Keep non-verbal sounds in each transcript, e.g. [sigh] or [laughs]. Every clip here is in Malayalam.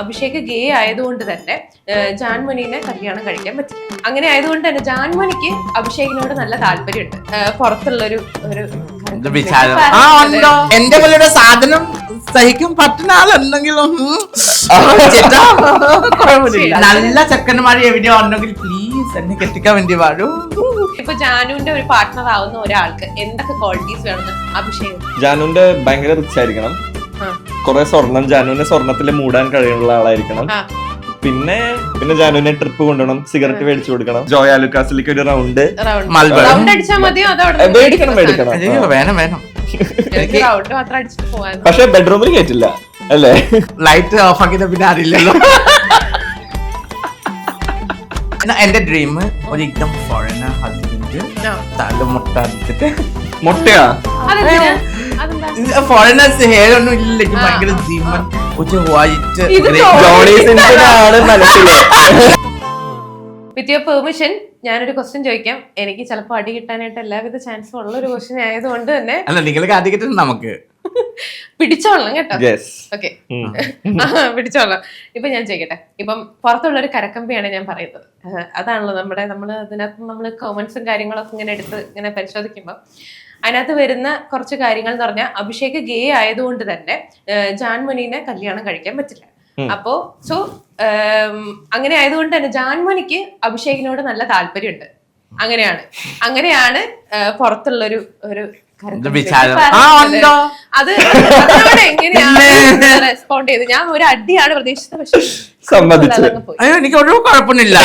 അഭിഷേക് ഗേ ആയതുകൊണ്ട് തന്നെ ജാൻമണിനെ കല്യാണം കഴിക്കാൻ പറ്റില്ല. അങ്ങനെ ആയതുകൊണ്ട് തന്നെ ജാൻമണിക്ക് അഭിഷേകിനോട് നല്ല താല്പര്യമുണ്ട്. പുറത്തുള്ള പുറത്തുള്ളൊരു ഒരു. ഉണ്ടോ? എന്റെ പോലെയുടെ സാധനം സഹിക്കും പറ്റുന്ന ആളുണ്ടെങ്കിലും. നല്ല ചെക്കന്മാർ എവിടെയോ ഉണ്ടെങ്കിൽ പ്ലീസ് എന്നെ കെട്ടിക്കാൻ വേണ്ടി പാടൂ ഇപ്പൊ ജാനുവിന്റെ ഒരു പാർട്ട്ണർ ആവുന്ന ഒരാൾക്ക് എന്തൊക്കെ ക്വാളിറ്റീസ് വേണം അഭിഷേക്? ജാനുവിന്റെ ഭയങ്കര റിച്ച് ആയിരിക്കണം. കുറെ സ്വർണം ജാനുവിനെ സ്വർണത്തിൽ മൂടാൻ കഴിയുള്ള ആളായിരിക്കണം. പിന്നെ പിന്നെ ജാനുവിനെ ട്രിപ്പ് കൊണ്ടുപോകണം സിഗരറ്റ് മേടിച്ചു കൊടുക്കണം. ജോയ ലുക്കാസിലേക്ക് ഒരു റൗണ്ട് മേടിക്കണം മേടിക്കണം വേണം വേണം. റൗണ്ട് മാത്രം അടിച്ചിട്ട് പോവാൻ പക്ഷെ ബെഡ്റൂമിൽ കേട്ടില്ല അല്ലേ? ലൈറ്റ് ഓഫ് ആക്കിയത് പിന്നെ അറിയില്ലല്ലോ. [laughs] എന്നാ എന്റെ ഡ്രീം ഒരു എക്ദം ഫോറിനർ ഹസ്ബൻഡ് തല അടിച്ചിട്ട് മുട്ടയാ? ഫോറിനേഴ്സ് ഹെയർ ഒന്നും ഇല്ല ഭയങ്കര ജീവൻ കൊച്ചു വൈറ്റ് ജോണി സിൻസിനാണ് വിത്ത് യുവർ പെർമിഷൻ ഞാനൊരു ക്വസ്റ്റ്യൻ ചോദിക്കാം. എനിക്ക് ചിലപ്പോൾ അടി കിട്ടാനായിട്ട് എല്ലാവിധ ചാൻസും ഉള്ള ഒരു ക്വസ്റ്റ്യൻ ആയതുകൊണ്ട് തന്നെ അല്ല നിങ്ങൾക്ക് അടി കിട്ടും നമുക്ക്. [laughs] പിടിച്ചോളണം കേട്ടോ. Yes okay [laughs] പിടിച്ചോളാം. ഇപ്പൊ ഞാൻ ചോദിക്കട്ടെ. ഇപ്പം പുറത്തുള്ള ഒരു കരക്കമ്പിയാണ് ഞാൻ പറയുന്നത്. അതാണല്ലോ നമ്മുടെ നമ്മൾ അതിനകത്ത് നമ്മൾ കോമൻസും കാര്യങ്ങളൊക്കെ ഇങ്ങനെ എടുത്ത് ഇങ്ങനെ പരിശോധിക്കുമ്പോൾ അതിനകത്ത് വരുന്ന കുറച്ച് കാര്യങ്ങൾ എന്ന് പറഞ്ഞാൽ അഭിഷേക് ഗേ ആയതുകൊണ്ട് തന്നെ ജാൻമണിനെ കല്യാണം കഴിക്കാൻ പറ്റില്ല. അപ്പോ സോ അങ്ങനെ ആയതുകൊണ്ട് തന്നെ ജാൻമണിക്ക് അഭിഷേകിനോട് നല്ല താല്പര്യമുണ്ട്. അങ്ങനെയാണ്. അങ്ങനെയാണ് പുറത്തുള്ളൊരു ഒരു അത് അതിനോട് എങ്ങനെയാണ് റെസ്പോണ്ട് ചെയ്ത്. ഞാൻ ഒരു അടിയാണ് പ്രതീക്ഷിച്ചത് പക്ഷെ സമ്മതിച്ചു. അയ്യോ എനിക്ക് ഒരു കുഴപ്പമൊന്നുമില്ല.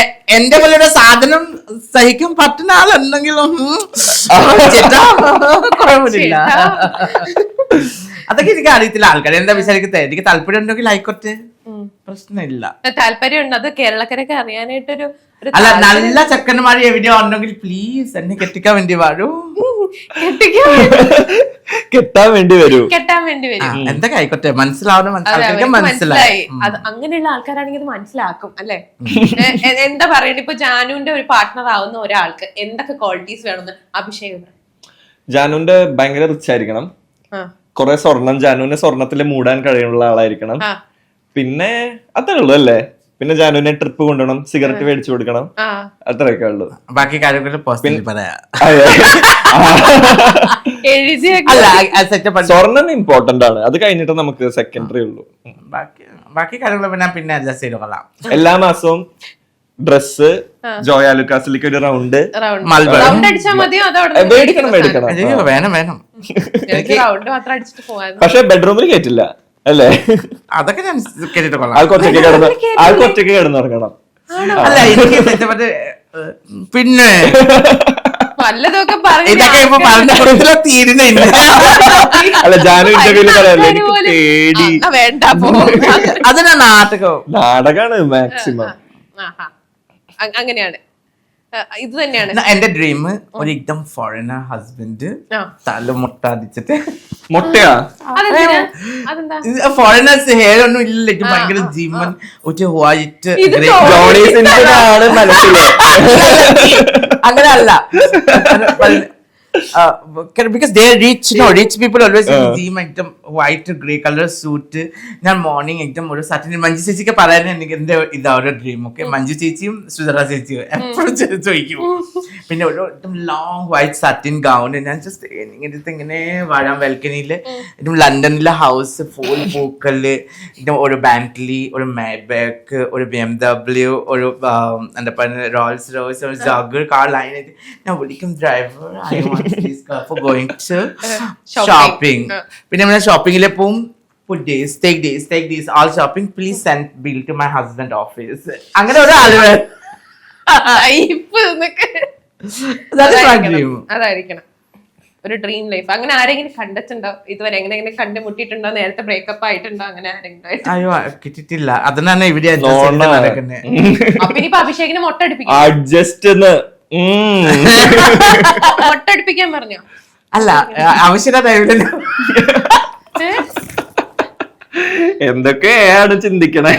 എ- എന്റെ പോലൊരു സാധനം സഹിക്കും പറ്റുന്ന ആളുണ്ടെങ്കിലും കുഴപ്പമില്ല. അതൊക്കെ എനിക്ക് അറിയത്തില്ല. ആൾക്കാർ എന്താ വിചാരിക്കത്തെ? എനിക്ക് താല്പര്യം ഉണ്ടെങ്കിൽ ആയിക്കോട്ടെ പ്രശ്നമില്ല. താല്പര്യം ഉണ്ട് അത് കേരളക്കരൊക്കെ അറിയാനായിട്ടൊരു ഒരു അല്ല നല്ല ചെക്കന്മാർ എവിടെയോ ഉണ്ടെങ്കിൽ പ്ലീസ് എന്നെ കെട്ടിക്കാൻ വേണ്ടി വാഴൂ കെട്ടാൻ വേണ്ടി വരൂ. കെട്ടാൻ വേണ്ടി വരും. എന്തൊക്കെ ആയിക്കോട്ടെ മനസ്സിലാക്കി മനസ്സിലായി. അത് അങ്ങനെയുള്ള ആൾക്കാരാണെങ്കിൽ അത് മനസ്സിലാക്കും അല്ലെ? എന്താ പറയണ്ട? ഇപ്പൊ ജാനുവിന്റെ ഒരു പാർട്ട്ണർ ആവുന്ന ഒരാൾക്ക് എന്തൊക്കെ ക്വാളിറ്റീസ് വേണമെന്ന് അഭിഷേക്. ജാനുവിന്റെ ഭയങ്കര റിച്ച് ആയിരിക്കണം. കൊറേ കുറെ സ്വർണം ജാനുവിന്റെ സ്വർണത്തിൽ മൂടാൻ കഴിയുള്ള ആളായിരിക്കണം. ആ, പിന്നെ അത്രേ ഉള്ളൂ അല്ലേ? പിന്നെ ജാനുവിനെ ട്രിപ്പ് കൊണ്ടുപോകണം സിഗരറ്റ് മേടിച്ചു കൊടുക്കണം. അത്രയൊക്കെ ഉള്ളു. ബാക്കി കാര്യങ്ങൾ പോസിറ്റീവ് പറയാം. അതെ. എഴുതിയ അല്ല സെറ്റപ്പ് സ്വർണം ഇമ്പോർട്ടന്റ് ആണ്. അത് കഴിഞ്ഞിട്ട് നമുക്ക് സെക്കൻഡറി ഉള്ളൂ. ബാക്കി ബാക്കി കാര്യങ്ങൾ പിന്നെ പിന്നെ അഡ്ജസ്റ്റ് ചെയ്ത് കൊള്ളാം. എല്ലാ മാസവും ഡ്രസ് ജോയ ലുക്കാസിലേക്ക് ഒരു റൗണ്ട് മേടിക്കണം മേടിക്കണം. വേണം വേണം. എനിക്ക് റൗണ്ട് മാത്രം അടിച്ചിട്ട് പോവാൻ പക്ഷെ ബെഡ്റൂമിൽ കേറ്റില്ല. അല്ലേ? അതൊക്കെ ഞാൻ കേട്ടിട്ട് കൊള്ളാം. ആൾക്ക് ഒറ്റയ്ക്ക് കിടന്ന് ആൾക്ക് ഒറ്റയ്ക്ക് കിടന്നുറങ്ങണം അല്ല എനിക്ക് പിന്നെ. പറഞ്ഞു ഇതൊക്കെ ഇപ്പൊ പറഞ്ഞ കൊടുത്തില്ല തീരുന്നില്ല അല്ല ജാനു ഇന്റർവ്യൂൽ പറയാല്ലേ എനിക്ക് പേടി. വേണ്ട. അതിനാ നാടകം. നാടകാണ് മാക്സിമം. ആഹാ. അങ്ങനെയാണ്. ഇത് തന്നെയാണ്. എന്റെ ഡ്രീം ഒരു എക്ദം ഫോറിനർ ഹസ്ബൻഡ് തല മുട്ട അടിച്ചിട്ട് മുട്ടയാ ഫോറിനേഴ്സ് ഹെയർ ഒന്നും ഇല്ല ഭയങ്കര ജീവൻ ഒരു വൈറ്റ് ഇത് ജോണി സിൻസിനാണ് മനസ്സിൽ. [laughs] അങ്ങനെ അല്ല [laughs] because the reach no reach people always gym ഏറ്റവും വൈറ്റ് ഗ്രേ കളർ സൂട്ട് ഞാൻ മോർണിംഗ് ഏറ്റവും ഒരു സറ്റിൻ മഞ്ജു ചേച്ചിക്ക് പറയാൻ എനിക്ക് എന്റെ ഇതാ ഒരു ഡ്രീം ഓക്കെ മഞ്ജു ചേച്ചിയും സുധറ ചേച്ചിയും എപ്പോഴും ചോദിക്കും. പിന്നെ ഒരു ഏറ്റവും ലോങ് വൈറ്റ് സറ്റിൻ ഗൗൺ ഞാൻ ജസ്റ്റ് ഇങ്ങനെ ഇങ്ങനെ വരാം വെൽക്കനിയിൽ ഏറ്റവും ലണ്ടനിലെ ഹൗസ് ഫുൾ പൂക്കൽ ഒരു ബാൻഡ്ലി ഒരു മേബാക്ക് ഒരു ബി എം ഡബ്ല്യു ഒരു ആം, എന്താ പറയുക റോയൽസ് റോയ്സ് ഒരു ജഗ് കാർ ലൈൻ ഞാൻ വിളിക്കും driver I this car for going to shopping. Shopping ആ. പിന്നെ നമ്മൾ ഷോപ്പിംഗിൽ പോവും. അങ്ങനെ ഒരു ആളുകൾ ടൈപ്പ് എന്നൊക്കെ That is my അതായിരിക്കണം. dream. അതായിരിക്കണം. ഒരു ഡ്രീം ലൈഫ് അങ്ങനെ ആരെങ്കിലും കണ്ടിട്ടുണ്ടോ? ഇതുവരെ എങ്ങനെ എങ്ങനെ കണ്ടുമുട്ടിയിട്ടുണ്ടോ? നേരത്തെ ബ്രേക്കപ്പ് ആയിട്ടുണ്ടോ? അങ്ങനെ ആരെങ്കിലും ആയിട്ട് അയ്യോ കിട്ടിയിട്ടില്ല. അതിനാണ് ഇവിടെ അപ്പൊ ഇനിയിപ്പോ അഭിഷേകിന് മുട്ട മുട്ട പറഞ്ഞോ? അല്ല ആവശ്യമില്ലാത്ത എന്തൊക്കെയാണ് ചിന്തിക്കണേ?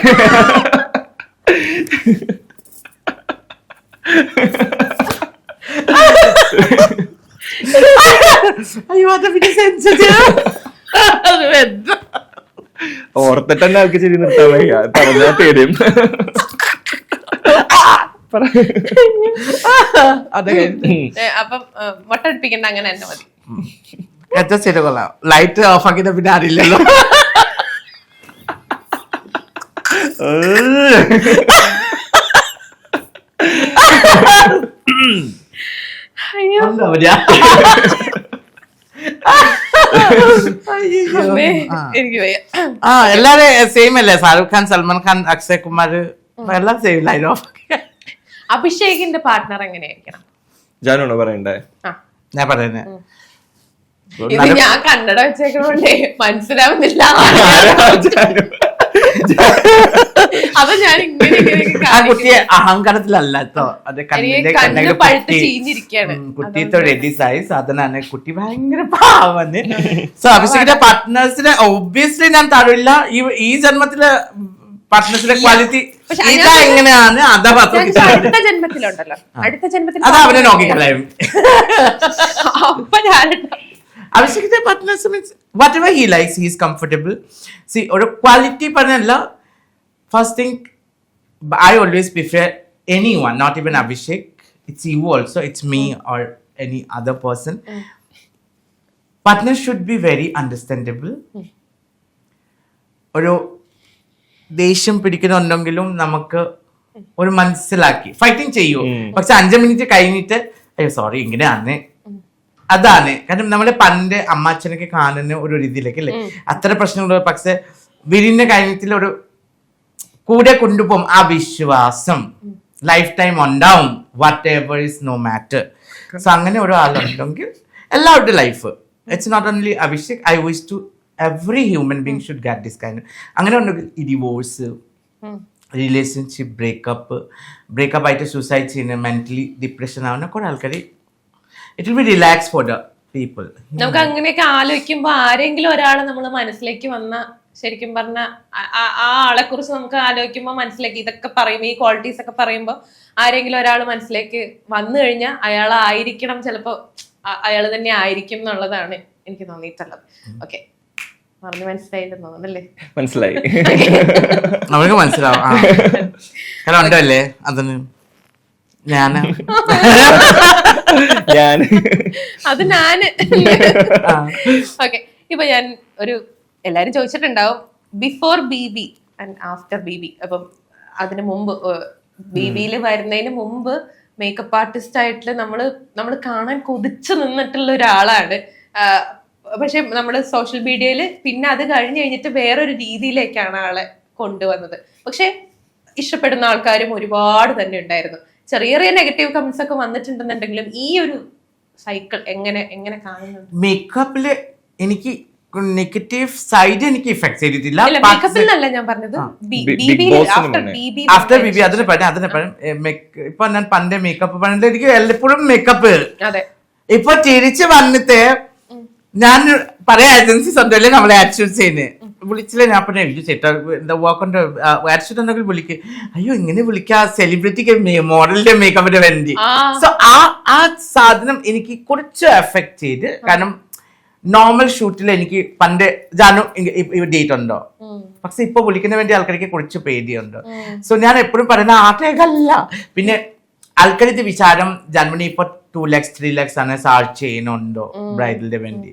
അത് വേണ്ട ഓ ഓർത്തിട്ട് തന്നെ ആൾക്ക് ചിരി നിർത്താൻ വയ്യ. പറഞ്ഞാൽ തരും. അപ്പം ഏ, മുട്ടടിപ്പിക്കണ്ട അങ്ങനെ തന്നെ മതി. അഡ്ജസ്റ്റ് ചെയ്ത് കൊള്ളാം. ലൈറ്റ് ഓഫ് ആക്കിയത് പിന്നെ അറിയില്ലല്ലോ ആ. എനിക്ക് വയ്യ. ആ എല്ലാരും സെയിം അല്ലേ? ഷാരൂഖ് ഖാൻ സൽമാൻ ഖാൻ അക്ഷയ് കുമാർ എല്ലാം സെയിം ലൈറ്റ് ഓഫ് അഭിഷേകിന്റെ പാർട്ട്ണർ എങ്ങനെയായിരിക്കണം? ജാനാണോ പറയണ്ടേ? ആ. ഞാൻ പറയുന്നത് ഇത് ഞാൻ കന്നഡ വെച്ചേക്കണോണ്ടേ മനസ്സിലാവുന്നില്ല. അത് ഞാൻ ഇങ്ങനെ ആ കുട്ടിയെ അഹങ്കാരത്തിലല്ല കേട്ടോ. അത് കണ്ണിന്റെ കണ്ണ് കണ്ണിന്റെ പഴുത്ത് കുട്ടി ചീഞ്ഞിരിക്കുകയാണ്. ഉം, കുട്ടിത്തെ റെഡി സായി കുട്ടി ഭയങ്കര പാവന്ന് സോ അഭിഷേകിന്റെ പാർട്ട്നേഴ്സിനെ ഒബ്വിയസ്ലി ഞാൻ തരില്ല ഈ ഈ ജന്മത്തിലെ പാർട്ട്നേഴ്സിന്റെ ക്വാളിറ്റി ഇതാ അതിനകത്ത് എങ്ങനെയാണ് അതാ ഞങ്ങൾക്ക് പത്ത് അടുത്ത ജന്മത്തിലുണ്ടല്ലോ. അടുത്ത ജന്മത്തിൽ അത് അവനെ നോക്കിക്കളയും അപ്പൊ ഞാൻ അഭിഷേകിന്റെ partners means whatever he likes he is comfortable see ഒരു ക്വാളിറ്റി പറഞ്ഞല്ല. First thing I always prefer anyone not even Abhishek it's you also it's me or any other person partner should be very understandable ഒരു ദേഷ്യം പിടിക്കുന്നുണ്ടെങ്കിലും നമുക്ക് ഒരു മനസ്സിലാക്കി. ഫൈറ്റിംഗ് ചെയ്യൂ. പക്ഷെ അഞ്ചു മിനിറ്റ് കഴിഞ്ഞിട്ട് അയ്യോ സോറി ഇങ്ങനെയാണ്. അതാണ്. കാരണം നമ്മളെ പണ്ട് അമ്മാച്ചനൊക്കെ കാണുന്ന ഒരു രീതിയിലേക്ക് അല്ലേ? അത്ര പ്രശ്നങ്ങൾ പക്ഷെ വിരിഞ്ഞ കഴിഞ്ഞിട്ട് ഒരു കൂടെ കൊണ്ടുപോകും ആ വിശ്വാസം. ലൈഫ് ടൈം ഉണ്ടാവും. Whatever is no matter so അങ്ങനെ ഒരാളുണ്ടെങ്കിൽ എല്ലാവരുടെ life it's not only Abhishek I wish to every human being should got this kind അങ്ങനെ ഉണ്ടെങ്കിൽ ഈ ഡിവോഴ്സ് റിലേഷൻഷിപ്പ് ബ്രേക്കപ്പ് ബ്രേക്കപ്പ് ആയിട്ട് സൂസൈഡ് ചെയ്യുന്ന മെന്റലി ഡിപ്രഷൻ ആവുന്ന കുറെ ആൾക്കാർ it will be relax for the people നമുക്ക് അങ്ങനെയൊക്കെ ആലോചിക്കുമ്പോൾ ആരെങ്കിലും ഒരാൾ നമ്മൾ മനസ്സിലേക്ക് വന്ന ശരിക്കും പറഞ്ഞ ആ- ആളെ കുറിച്ച് നമുക്ക് ആലോചിക്കുമ്പോൾ മനസ്സിലേക്ക് ഇതൊക്കെ പറയുമ്പോൾ ഈ ക്വാളിറ്റീസ് ഒക്കെ പറയുമ്പോൾ ആരെങ്കിലും ഒരാൾ മനസ്സിലേക്ക് വന്നു കഴിഞ്ഞാൽ അയാളായിരിക്കണം ചിലപ്പോൾ അയാൾ തന്നെ ആയിരിക്കും എന്നുള്ളതാണ് എനിക്ക് തോന്നിയിട്ടുള്ളത്. ഓക്കെ പറഞ്ഞു മനസ്സിലായില്ലെന്ന് തോന്നുന്നല്ലേ മനസ്സിലായി. അവർക്ക് മനസ്സിലാവും. കാരണം ഉണ്ടല്ലേ അതിന് ഞാൻ ഞാൻ. അത് ഞാൻ. ഓക്കെ ഇപ്പൊ ഞാൻ ഒരു എല്ലാരും ചോദിച്ചിട്ടുണ്ടാവും before B B and after B B അപ്പം അതിന് മുമ്പ് ബി ബിയിൽ വരുന്നതിന് മുമ്പ് മേക്കപ്പ് ആർട്ടിസ്റ്റ് ആയിട്ട് നമ്മൾ നമ്മൾ കാണാൻ കൊതിച്ചു നിന്നിട്ടുള്ള ഒരാളാണ്. പക്ഷെ നമ്മുടെ സോഷ്യൽ മീഡിയയിൽ പിന്നെ അത് കഴിഞ്ഞ് കഴിഞ്ഞിട്ട് വേറൊരു രീതിയിലേക്കാണ് ആളെ കൊണ്ടുവന്നത്. പക്ഷെ ഇഷ്ടപ്പെടുന്ന ആൾക്കാരും ഒരുപാട് തന്നെ ഉണ്ടായിരുന്നു. ചെറിയ ചെറിയ നെഗറ്റീവ് കമന്റ്സ് ഒക്കെ വന്നിട്ടുണ്ടെന്നുണ്ടെങ്കിലും ഈ ഒരു സൈക്കിൾ എങ്ങനെ എങ്ങനെ കാണുന്നു മേക്കപ്പിൽ എനിക്ക് നെഗറ്റീവ് സൈഡ് എനിക്ക് ഇഫക്ട് ചെയ്തിട്ടില്ല. അല്ല ഞാൻ പറഞ്ഞത്. ആഫ്റ്റർ ബി ബി അതിന് പറഞ്ഞു. അതിന് ഇപ്പൊ ഞാൻ പണ്ട് മേക്കപ്പ് പണ്ട് എനിക്ക് എല്ലപ്പോഴും മേക്കപ്പ് അതെ. ഇപ്പൊ തിരിച്ചു വന്നിട്ട് ഞാൻ പറയാ ഏജൻസി സ്വന്തമല്ലേ നമ്മളെ ആറ്റിറ്റ്യൂഡ് ചെയ്യുന്നത് വിളിച്ചില്ല ഞാൻ പിന്നെ എനിക്ക് ചേട്ടാ എന്താ വാക്കുണ്ട് ആറ്റിറ്റ്യൂഡ് ഉണ്ടെങ്കിൽ വിളിക്ക്. അയ്യോ ഇങ്ങനെ വിളിക്കാ സെലിബ്രിറ്റിക്ക് മോഡലിന്റെ മേക്കപ്പിന്റെ വേണ്ടി. സോ ആ ആ സാധനം എനിക്ക് കുറച്ച് എഫക്ട് ചെയ്ത് കാരണം നോർമൽ ഷൂട്ടിൽ എനിക്ക് പണ്ട് ജാനു ഡേറ്റ് ഉണ്ടോ പക്ഷെ ഇപ്പൊ വിളിക്കുന്ന വേണ്ടി ആൾക്കാർക്ക് കുറച്ച് പേടിയുണ്ട്. സോ ഞാൻ എപ്പോഴും പറയുന്ന ആട്ടേക്കല്ല പിന്നെ ആൾക്കാരുടെ വിചാരം ജന്മനി ഇപ്പൊ ടു ലാക്സ് ത്രീ ലാക്സ് ആണ് ചാർജ് ചെയ്യുന്നുണ്ടോ ബ്രൈഡലിന്റെ വേണ്ടി.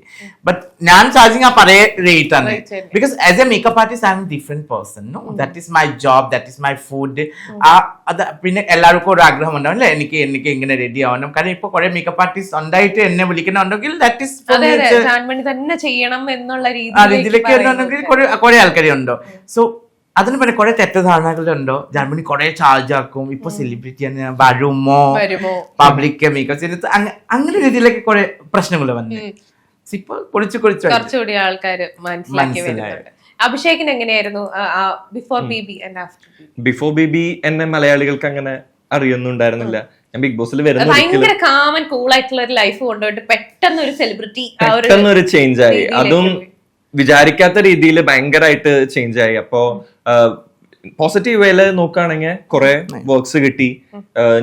ബട്ട് ഞാൻ ചാർജിങ് ആ പഴയ റേറ്റ് ആണ്. Because as a makeup artist I am different person no that is my job that is my food ആ അത് പിന്നെ എല്ലാവർക്കും ഒരു ആഗ്രഹം ഉണ്ടാവും അല്ലേ? എനിക്ക് എനിക്ക് ഇങ്ങനെ റെഡി ആവണം. കാരണം ഇപ്പൊ കുറെ മേക്കപ്പ് ആർട്ടിസ്റ്റ് ഉണ്ടായിട്ട് എന്നെ വിളിക്കണമുണ്ടെങ്കിൽ ദാറ്റ് ഇസ് തന്നെ ചെയ്യണം എന്നുള്ള രീതിയിലേക്ക് കുറെ കുറെ ആൾക്കാരെ ഉണ്ടോ സോ അതിന് പിന്നെ കുറെ തെറ്റിദ്ധാരണകളുണ്ടോ ജർമ്മനി കുറെ ചാർജ് ആക്കും. ഇപ്പൊ സെലിബ്രിറ്റി വരുമോ? വരുമോ? പബ്ലിക് മേക്കപ്പ് അങ്ങനെ രീതിയിലൊക്കെ കുറെ പ്രശ്നങ്ങൾ വന്നു. ഇപ്പൊ കുളിച്ച് കുളിച്ച്. കുറച്ചുകൂടി ആൾക്കാർ മനസ്സിലാക്കി അഭിഷേകിന് എങ്ങനെയായിരുന്നു? Before B B and after before baby എന്നെ മലയാളികൾക്ക് അങ്ങനെ അറിയുന്നുണ്ടായിരുന്നില്ല. ഞാൻ ബിഗ് ബോസിൽ വരുന്ന ഭയങ്കര കാമൻ കൂൾ ആയിട്ടുള്ള ഒരു ലൈഫ് കൊണ്ടുപോയിട്ട് പെട്ടെന്ന് ഒരു സെലിബ്രിറ്റി പെട്ടെന്ന് ഒരു ചേഞ്ച് ആയി. അതും. വിചാരിക്കാത്ത രീതിയിൽ ഭയങ്കരമായിട്ട് ചേഞ്ച് ആയി. അപ്പോ പോസിറ്റീവ് വേല നോക്കുകയാണെങ്കിൽ കുറെ വർക്ക്സ് കിട്ടി.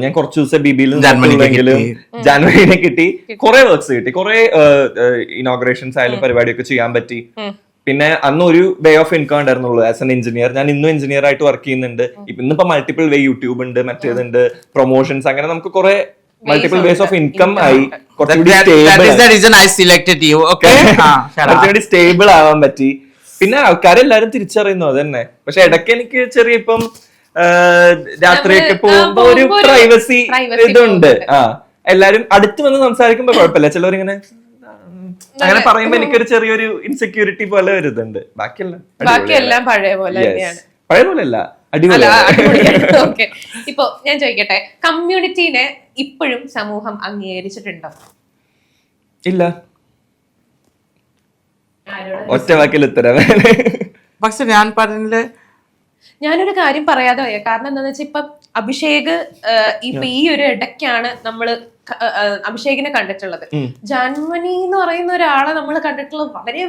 ഞാൻ കുറച്ച് ദിവസം ബിബിയിൽ ജർമ്മനിക്ക് ജാനുവരിനെ കിട്ടി. കുറെ വർക്ക്സ് കിട്ടി. കുറെ ഇനോഗ്രേഷൻസ് ആയാലും പരിപാടിയൊക്കെ ചെയ്യാൻ പറ്റി. പിന്നെ അന്ന് ഒരു വേ ഓഫ് ഇൻകം ഉണ്ടായിരുന്നുള്ളൂ ആസ് എൻ എഞ്ചിനീയർ ഞാൻ ഇന്നും എഞ്ചിനീയർ ആയിട്ട് വർക്ക് ചെയ്യുന്നുണ്ട്. ഇപ്പൊ ഇന്നിപ്പോ മൾട്ടിപ്പിൾ വേ യൂട്യൂബ് ഉണ്ട് മറ്റേതുണ്ട് പ്രൊമോഷൻസ് അങ്ങനെ നമുക്ക് കുറെ മൾട്ടിപ്പിൾ ബേസ് ഓഫ് ഇൻകം ആയി കുറച്ചുകൂടി That, that is the reason I selected you. Okay. Ah, shut up. കുറച്ചുകൂടി സ്റ്റേബിൾ ആവാൻ പറ്റി. പിന്നെ ആൾക്കാരെല്ലാരും തിരിച്ചറിയുന്നു അതന്നെ. പക്ഷെ ഇടയ്ക്ക് എനിക്ക് ചെറിയ ഇപ്പം രാത്രിയൊക്കെ പോകുമ്പോ ഒരു പ്രൈവസി privacy ഇതുണ്ട്. ആ എല്ലാരും അടുത്ത് വന്ന് സംസാരിക്കുമ്പോ കുഴപ്പമില്ല. ചിലവരിങ്ങനെ അങ്ങനെ പറയുമ്പോ എനിക്കൊരു ചെറിയൊരു ഇൻസെക്യൂരിറ്റി പോലെ ഒരു ഇതുണ്ട് ബാക്കിയെല്ലാം ബാക്കിയെല്ലാം പഴയ പോലെ പഴയ പോലെ അല്ല ഓക്കെ [laughs] ഇപ്പൊ ഞാൻ ചോദിക്കട്ടെ കമ്മ്യൂണിറ്റീനെ ഇപ്പോഴും സമൂഹം അംഗീകരിച്ചിട്ടുണ്ടോ? ഇല്ല. ഒറ്റ വാക്കിൽ ഉത്തരം. [laughs] പക്ഷെ ഞാൻ പറഞ്ഞില്ല? ഞാനൊരു കാര്യം പറയാതെ വയ്യ. കാരണം എന്താണെന്ന് വെച്ചാൽ ഇപ്പൊ അഭിഷേക് ഇപ്പൊ ഈ ഒരു ഇടയ്ക്കാണ് നമ്മൾ അഭിഷേകിനെ കണ്ടിട്ടുള്ളത്. ജാൻമനി എന്ന് പറയുന്ന ഒരാളെ നമ്മൾ കണ്ടിട്ടുള്ളത് വളരെ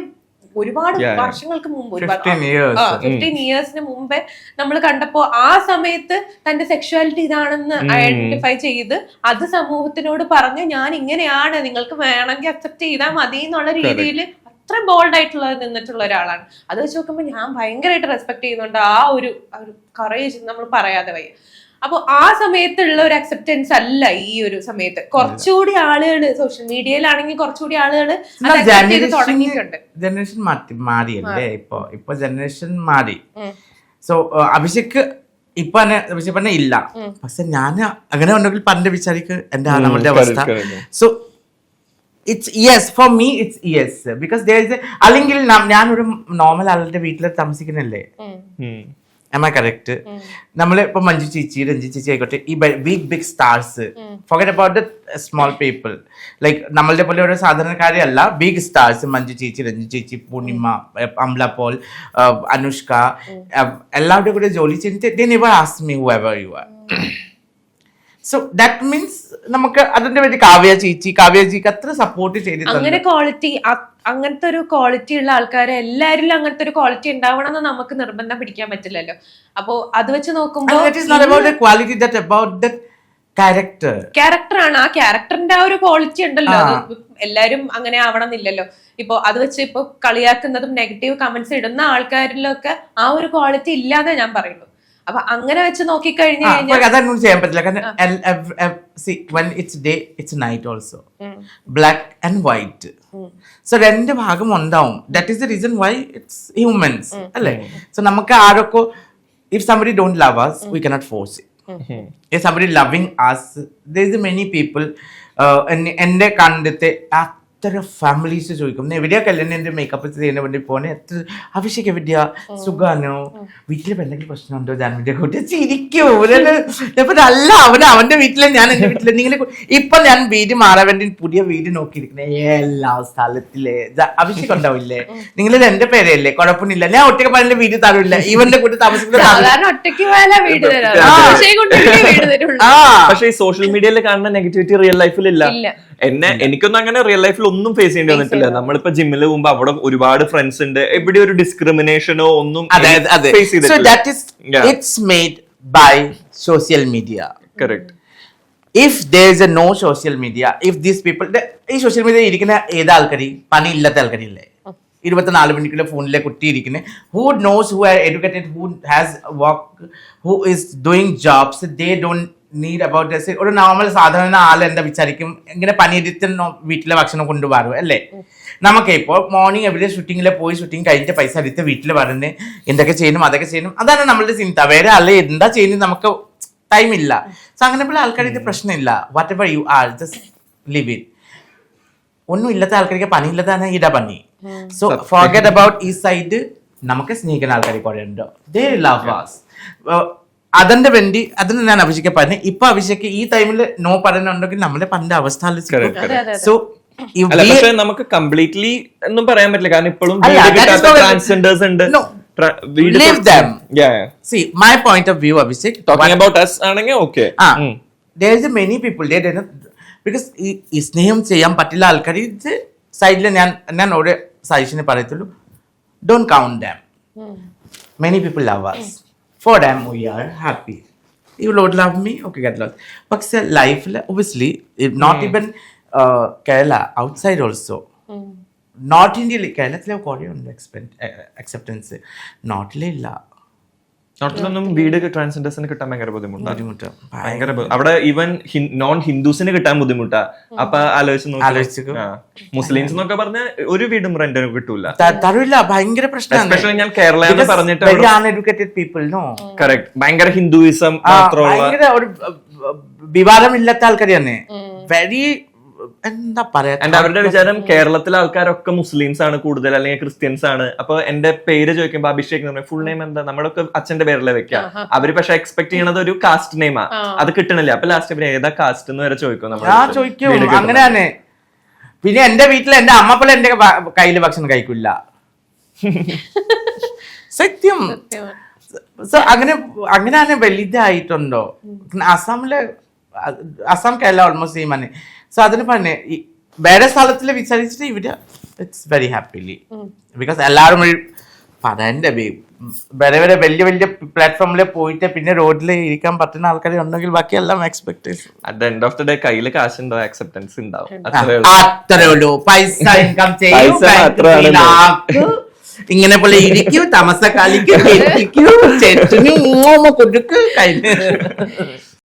ഒരുപാട് വർഷങ്ങൾക്ക് മുമ്പ് 15 ഫിഫ്റ്റീൻ ഇയേഴ്സിന് മുമ്പേ നമ്മൾ കണ്ടപ്പോ ആ സമയത്ത് തന്റെ സെക്ഷുവാലിറ്റി ഇതാണെന്ന് ഐഡന്റിഫൈ ചെയ്ത് അത് സമൂഹത്തിനോട് പറഞ്ഞ് ഞാൻ ഇങ്ങനെയാണ് നിങ്ങൾക്ക് വേണമെങ്കിൽ അക്സെപ്റ്റ് ചെയ്താൽ മതി എന്നുള്ള രീതിയിൽ അത്ര ബോൾഡ് ആയിട്ടുള്ള നിന്നിട്ടുള്ള ഒരാളാണ്. അത് വെച്ച് നോക്കുമ്പോൾ ഞാൻ ഭയങ്കരമായിട്ട് റെസ്പെക്ട് ചെയ്യുന്നുണ്ട് ആ ഒരു ആ ഒരു കറേജ് നമ്മൾ പറയാതെ വയ്യ. അപ്പൊ ആ സമയത്തുള്ള ഒരു അക്സെപ്റ്റൻസ് അല്ല ഈ ഒരു സമയത്ത്. കുറച്ചുകൂടി ആളുകൾ സോഷ്യൽ മീഡിയയിലാണെങ്കിൽ കുറച്ചുകൂടി ആളുകൾ തുടങ്ങിയിട്ടുണ്ട്. ജനറേഷൻ മാറ്റി മാറിയല്ലേ ഇപ്പൊ? ഇപ്പൊ ജനറേഷൻ മാറി. സോ അഭിഷേക് ഇപ്പൊ തന്നെ അഭിഷേക് പറഞ്ഞ ഇല്ല. പക്ഷെ ഞാൻ അങ്ങനെ ഉണ്ടെങ്കിൽ പണ്ട് വിചാരിക്ക് എന്റെ നമ്മളുടെ അവസ്ഥ. So it's yes for me it's yes because അല്ലെങ്കിൽ ഞാനൊരു നോർമൽ ആളുടെ വീട്ടിൽ താമസിക്കുന്നില്ലേ. എം ഐ കറക്റ്റ് നമ്മൾ ഇപ്പൊ മഞ്ജു ചേച്ചി രഞ്ജി ചേച്ചി ആയിക്കോട്ടെ ഈ big big stars forgot about the small people like നമ്മളുടെ പോലെ ഒരു സാധാരണക്കാരെ അല്ല ബിഗ് സ്റ്റാർസ് മഞ്ജു ചേച്ചി രഞ്ജു ചേച്ചി പൂർണിമ eh, അംല പോൾ അനുഷ്ക എല്ലാവരുടെയും എല്ലാവരുടെ കൂടെ ജോലി ചെയ്തിട്ട് they never ask whoever you are so that means നമുക്ക് അതിന്റെ വേണ്ടി കാവ്യ ചേച്ചി കാവ്യ ചേച്ചിക്ക് അത്ര സപ്പോർട്ട് ചെയ്തിട്ടുണ്ട്. അങ്ങനെ ക്വാളിറ്റി അങ്ങനത്തെ ഒരു ക്വാളിറ്റി ഉള്ള ആൾക്കാരെ എല്ലാരിലും അങ്ങനത്തെ ഒരു ക്വാളിറ്റി ഉണ്ടാവണം എന്ന് നമുക്ക് നിർബന്ധം പിടിക്കാൻ പറ്റില്ലല്ലോ. അപ്പോ അത് വെച്ച് നോക്കുമ്പോൾ quality that about the character. ക്യാരക്ടറാണ് ആ ക്യാരക്ടറിന്റെ ആ ഒരു ക്വാളിറ്റി ഉണ്ടല്ലോ. എല്ലാരും അങ്ങനെ ആവണം എന്നില്ലല്ലോ ഇപ്പൊ അത് വെച്ച് ഇപ്പൊ കളിയാക്കുന്നതും നെഗറ്റീവ് കമന്റ്സ് ഇടുന്ന ആൾക്കാരിലൊക്കെ ആ ഒരു ക്വാളിറ്റി ഇല്ലാതെ ഞാൻ പറയുള്ളൂ അപ്പൊ അങ്ങനെ വെച്ച് നോക്കിക്കഴിഞ്ഞു ആ, അതൊന്നും ചെയ്യാൻ പറ്റില്ല. കാരണം it's day it's night also black and white so രണ്ട് ഭാഗം ഉണ്ടാവും. That is the reason why it's humans അല്ലേ? സോ നമുക്ക് ആരൊക്കെ if somebody don't love us we cannot force if somebody loving us there is many people എന്റെ കണ്ടിട്ട് അത്ര ഫാമിലീസ് ചോദിക്കും. "നീ എവിടെയാ കല്യാണം എന്റെ മേക്കപ്പ് ചെയ്യുന്ന വേണ്ടി പോണേ? എത്ര അഭിഷേക് എവിടെയാ? സുഖാനോ വീട്ടിൽ എന്തെങ്കിലും പ്രശ്നമുണ്ടോ? ജാൻവിന്റെ കൂട്ടി ചിരിക്കൂ. അല്ല അവന് അവന്റെ വീട്ടിലെ ഞാൻ എന്റെ വീട്ടിലെ നിങ്ങൾ ഇപ്പൊ ഞാൻ വീട് മാറാൻ വേണ്ടി പുതിയ വീട് നോക്കിയിരിക്കുന്നത് എല്ലാ സ്ഥലത്തിലെ. അഭിഷേക് ഉണ്ടാവില്ലേ? നിങ്ങൾ എന്റെ പേരല്ലേ? കുഴപ്പമില്ല ഞാൻ ഒറ്റയ്ക്ക് പറഞ്ഞ വീട് തരില്ല. ഇവന്റെ കൂട്ടി താമസിക്കുന്ന തരില്ല. സാധാരണ ഒറ്റയ്ക്ക് പോയാലേ വീട് തരാം ആ. അഭിഷേക് കൊണ്ടൊക്കെ വീട് തരുള്ളൂ. ആ. പക്ഷെ ഈ സോഷ്യൽ മീഡിയയിൽ കാണുന്ന നെഗറ്റിവിറ്റി റിയൽ ലൈഫിൽ ഇല്ല. എന്നെ എനിക്കൊന്നും അങ്ങനെ റിയൽ ലൈഫിൽ ഒന്നും ഫേസ് ചെയ്യേണ്ടി വന്നിട്ടില്ല. നമ്മളിപ്പോ ജിമ്മിൽ പോകുമ്പോ അവിടെ ഒരുപാട് ഫ്രണ്ട്സ് ഉണ്ട്. എവിടെ ഒരു ഡിസ്ക്രിമിനേഷനോ ഒന്നും ഫേസ് സോ ചെയ്തിട്ടില്ല. By social media correct if there is a no social media if these people ഈ സോഷ്യൽ മീഡിയ ഇരിക്കുന്ന ഏത് ആൾക്കാർ പണി ഇല്ലാത്ത ആൾക്കാരില്ലേ ഇരുപത്തിനാല് മണിക്കുള്ള ഫോണിലെ കുട്ടി ഇരിക്കുന്നത് who knows who are educated who has work who is doing jobs they don't need about ഒരു നോർമൽ സാധാരണ ആൾ എന്താ വിചാരിക്കും? ഇങ്ങനെ പണിയെടുത്ത് വീട്ടിലെ ഭക്ഷണം കൊണ്ടുപോകും അല്ലേ? നമുക്ക് ഇപ്പോൾ മോർണിംഗ് എവിടെ ഷൂട്ടിങ്ങിൽ പോയി ഷൂട്ടിംഗ് കഴിഞ്ഞിട്ട് പൈസ എടുത്ത് വീട്ടിൽ പറഞ്ഞ് എന്തൊക്കെ ചെയ്യണം അതൊക്കെ ചെയ്യണം. അതാണ് നമ്മളുടെ ചിന്ത. വേറെ ആളെ എന്താ ചെയ്യുന്നത് നമുക്ക് ടൈം ഇല്ല. സോ അങ്ങനെ പോലെ ആൾക്കാർക്ക് പ്രശ്നമില്ല. Whatever you are just live it ഒന്നും ഇല്ലാത്ത ആൾക്കാർക്ക് പണിയില്ലാതാണ് ഇട പണി. സോ ഫോർഗെറ്റ് അബൌട്ട് ഈ സൈഡ് നമുക്ക് സ്നേഹിക്കുന്ന ആൾക്കാർ കുറേ ഉണ്ടോ ദേ ലവ് us അതിന്റെ വേണ്ടി അതിന് ഞാൻ അഭിഷേക് പറഞ്ഞു. ഇപ്പൊ അഭിഷേക് ഈ ടൈമിൽ നോ പറയുന്നുണ്ടെങ്കിൽ നമ്മളെ പണ്ട് അവസ്ഥ. സോ പക്ഷെ നമുക്ക് കംപ്ലീറ്റ്ലി ഒന്നും പറയാൻ പറ്റില്ല. കാരണം ഇപ്പോഴും ട്രാൻസ്ജെൻഡേഴ്സ് ഉണ്ട്. My point of view Abhishek about us ആണെങ്കിൽ ഓക്കെ മെനി പീപ്പിൾ ബിക്കോസ് ഈ സ്നേഹം ചെയ്യാൻ പറ്റില്ല ആൾക്കാർ ഇത് സൈഡിൽ ഞാൻ ഞാൻ ഒരു സജഷന് പറയത്തുള്ളൂ. Don't count them many people love us for them we are happy you lord love me okay get lose പക്ഷെ ലൈഫിൽ obviously not even Kerala outside also north ഇന്ത്യയിൽ കേരളത്തിലെ കുറേ ഉണ്ട് അക്സെപ്റ്റൻസ് നോർത്തിലെ ഇല്ല നാട്ടിലൊന്നും വീട് ട്രാൻസ്ജെൻഡേഴ്സിന് കിട്ടാൻ ഭയങ്കര ബുദ്ധിമുട്ടാണ് ബുദ്ധിമുട്ട്. ഭയങ്കര അവിടെ ഈവൻ നോൺ ഹിന്ദുസിന് കിട്ടാൻ ബുദ്ധിമുട്ടാ. അപ്പൊ ആലോചിച്ച് മുസ്ലിംസ് എന്നൊക്കെ പറഞ്ഞ ഒരു വീടും റെന്റിന് കിട്ടൂല. തരൂല ഭയങ്കര പ്രശ്നമാണ് ഞാൻ കേരള എന്ന് പറഞ്ഞിട്ട് ഭയങ്കര ഹിന്ദുയിസം മാത്രമുള്ള വിവാദമില്ലാത്ത ആൾക്കാർ തന്നെ. വെരി എന്താ പറയാ? ആൻഡ് അവരുടെ വിചാരം കേരളത്തിലെ ആൾക്കാരൊക്കെ മുസ്ലിംസ് ആണ് കൂടുതൽ അല്ലെങ്കിൽ ക്രിസ്ത്യൻസ് ആണ്. അപ്പൊ എന്റെ പേര് ചോദിക്കുമ്പോ അഭിഷേക് എന്ന് ഫുൾ നെയിം എന്താ? നമ്മളൊക്കെ അച്ഛന്റെ പേരല്ലേ വെക്കാം. അവർ പക്ഷെ എക്സ്പെക്ട് ചെയ്യണത് ഒരു കാസ്റ്റ് നെയിമാ അത് കിട്ടണില്ല. അപ്പൊ ലാസ്റ്റ് പിന്നെ ഏതാ കാസ്റ്റ് എന്ന് വരെ ചോദിക്കും ഞാൻ നമ്മൾ അങ്ങനെ അങ്ങനെയാണ്. പിന്നെ എന്റെ വീട്ടിൽ എന്റെ അമ്മ പോലെ എന്റെ കയ്യിൽ ഭക്ഷണം കഴിക്കില്ല [laughs] സത്യം. സോ അങ്ങനെ അങ്ങനെയാണ് വലുതായിട്ടുണ്ടോ? അസാമിൽ അസാം കേരള ഓൾമോസ്റ്റ് സെയിം ആണ്. സോ അതിന് പറഞ്ഞേ വേറെ സ്ഥലത്തിൽ വിചാരിച്ചിട്ട് ഇവർ ഇറ്റ്സ് വെരി ഹാപ്പിലി ബിക്കോസ് എല്ലാവരും ഒരു പറയണ്ടേ വരെ വേറെ വേറെ വലിയ വലിയ പ്ലാറ്റ്ഫോമിൽ പോയിട്ട് പിന്നെ റോഡിൽ ഇരിക്കാൻ പറ്റുന്ന ആൾക്കാർ ഉണ്ടെങ്കിൽ ബാക്കി എല്ലാം expectation at end of the day കയ്യിൽ കാശുണ്ടോ? അക്സെപ്റ്റൻസ് ഉണ്ടാവും അത്രേ ഉള്ളൂ. അത്രേ ഉള്ളൂ. പൈസ ഇൻകം ചെയ്യും ഇങ്ങനെ പോലെ ഇരിക്കൂ തമസ കളിക്കൂ കെട്ടിക്കൂ ചെറ്റിന് കഴിഞ്ഞു.